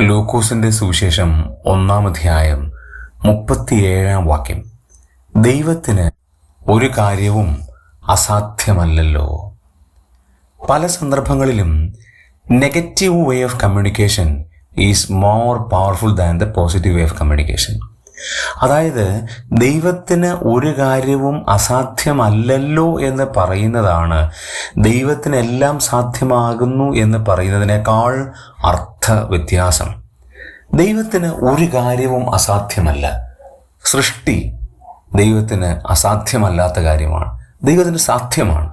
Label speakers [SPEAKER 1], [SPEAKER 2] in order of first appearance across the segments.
[SPEAKER 1] ലൂക്കോസിന്റെ സുവിശേഷം ഒന്നാം അധ്യായം മുപ്പത്തിയേഴാം വാക്യം. ദൈവത്തിന് ഒരു കാര്യവും അസാധ്യമല്ലല്ലോ. പല സന്ദർഭങ്ങളിലും negative way of communication is more powerful than the positive way of communication. അതായത് ദൈവത്തിന് ഒരു കാര്യവും അസാധ്യമല്ലല്ലോ എന്ന് പറയുന്നതാണ് ദൈവത്തിനെല്ലാം സാധ്യമാകുന്നു എന്ന് പറയുന്നതിനേക്കാൾ അർത്ഥ വ്യത്യാസം ദൈവത്തിന് ഒരു കാര്യവും അസാധ്യമല്ല. സൃഷ്ടി ദൈവത്തിന് അസാധ്യമല്ലാത്ത കാര്യമാണ്. ദൈവത്തിന് സാധ്യമാണ്.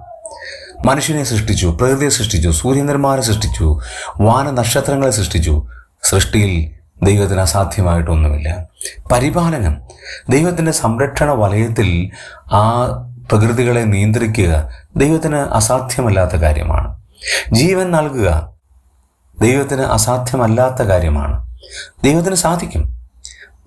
[SPEAKER 1] മനുഷ്യനെ സൃഷ്ടിച്ചു പ്രകൃതിയെ സൃഷ്ടിച്ചു സൂര്യചന്ദ്രന്മാരെ സൃഷ്ടിച്ചു വാന നക്ഷത്രങ്ങളെ സൃഷ്ടിച്ചു. സൃഷ്ടിയിൽ ദൈവത്തിന് അസാധ്യമായിട്ടൊന്നുമില്ല. പരിപാലനം. ദൈവത്തിന്റെ സംരക്ഷണ വലയത്തിൽ ആ പ്രകൃതികളെ നിയന്ത്രിക്കുക ദൈവത്തിന് അസാധ്യമല്ലാത്ത കാര്യമാണ്. ജീവൻ നൽകുക. ദൈവത്തിന് അസാധ്യമല്ലാത്ത കാര്യമാണ്. ദൈവത്തിന് സാധിക്കും.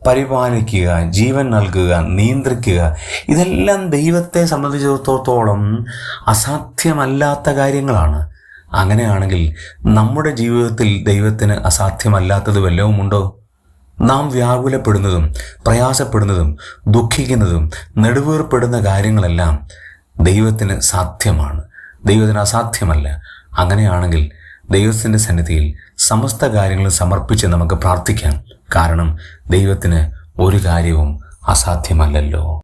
[SPEAKER 1] പരിപാലിക്കുക ജീവൻ നൽകുക നിയന്ത്രിക്കുക ഇതെല്ലാം ദൈവത്തെ സംബന്ധിച്ചിടത്തോളം അസാധ്യമല്ലാത്ത കാര്യങ്ങളാണ്. അങ്ങനെയാണെങ്കിൽ നമ്മുടെ ജീവിതത്തിൽ ദൈവത്തിന് അസാധ്യമല്ലാത്തത് വല്ലതും ഉണ്ടോ? നാം വ്യാകുലപ്പെടുന്നതും പ്രയാസപ്പെടുന്നതും ദുഃഖിക്കുന്നതും നെടുവേർപ്പെടുന്ന കാര്യങ്ങളെല്ലാം ദൈവത്തിന് സാധ്യമാണ്. ദൈവത്തിന് അസാധ്യമല്ല. അങ്ങനെയാണെങ്കിൽ ദൈവത്തിന്റെ സന്നിധിയിൽ സമസ്ത കാര്യങ്ങളും സമർപ്പിച്ച് നമുക്ക് പ്രാർത്ഥിക്കാം. കാരണം ദൈവത്തിന് ഒരു കാര്യവും അസാധ്യമല്ലല്ലോ.